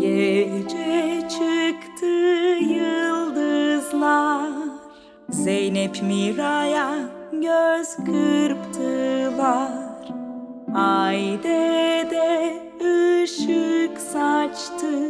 Gece çıktı yıldızlar. Zeynep Mira'ya göz kırptılar. Ay dede ışık saçtı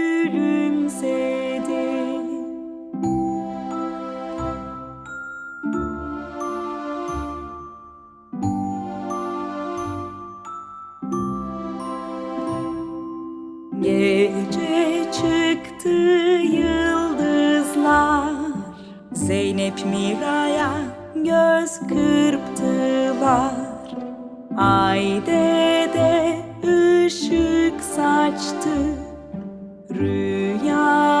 çıktı yıldızlar. Zeynep Mira'ya göz kırptılar. Ay dede ışık saçtı. Rüyanı